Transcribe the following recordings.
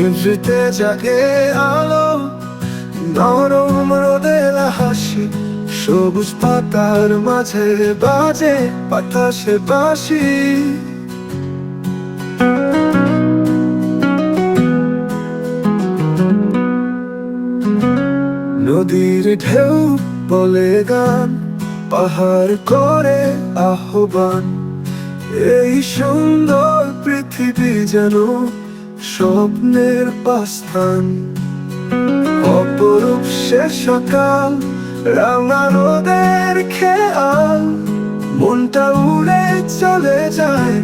নিভৃতে জাগে আলো, নরম রোদের হাসি সবুজ পাতার মাঝে বাজে বাতাসে বাসি নদীর ঢেউ বলে গান, পাহাড় করে আহ্বান, এই সুন্দর পৃথিবী যেন স্বপ্নের পাস্তান। অপরূপ সে সকাল, রাঙা রোদের খেয়াল। মনটা উড়ে চলে যায়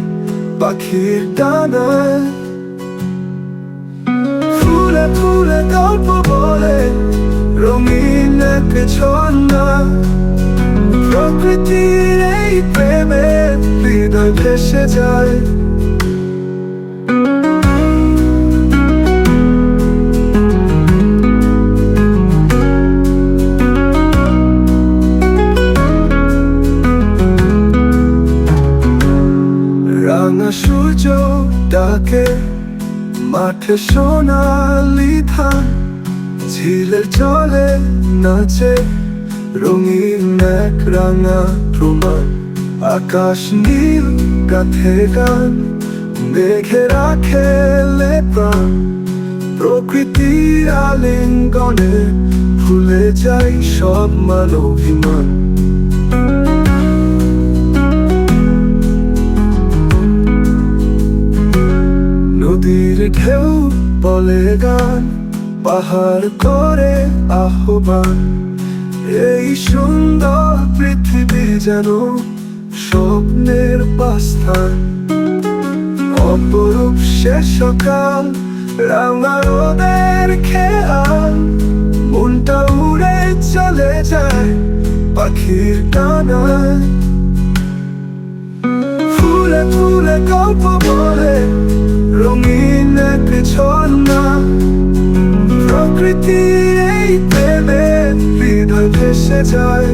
পাখির ডানায়। ফুলে ফুলে গল্প বলে, রঙিন ছন্না প্রকৃতির এই প্রেমে হৃদয় ভেসে যায়। ডাকে মাঠে সোনালি ধান, ঝিলের জলে নাচে রঙিন এক রাঙা প্রমাণ। আকাশ নীল, গাথে গান, মেঘে রাখে প্রাণ। প্রকৃতির আলিঙ্গনে ভুলে যাই সব মানবিমান নদীর ঢেউ বলে গান, পাহাড় করে আহ্বান। এই সুন্দর পৃথিবী যেন স্বপ্নের বাস্তান অপরূপ সে সকাল, রাঙা রোদের খেয়াল। মনটা উড়ে চলে যায় পাখির টানায় ফুলে ফুলে গল্প ভেসে যায়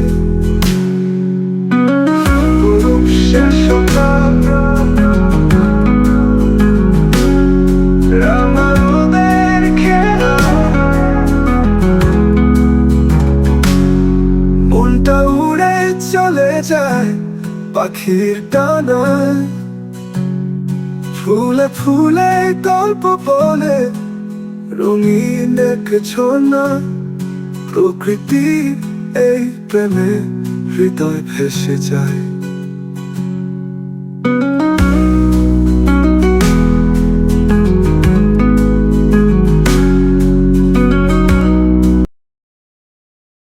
মনটা উড়ে চলে যায় পাখির ডানায় ফুলে ফুলে গল্প বলে রঙিন এক ছনা প্রকৃতির এই প্রেমে হৃদয় ভেসে যায়।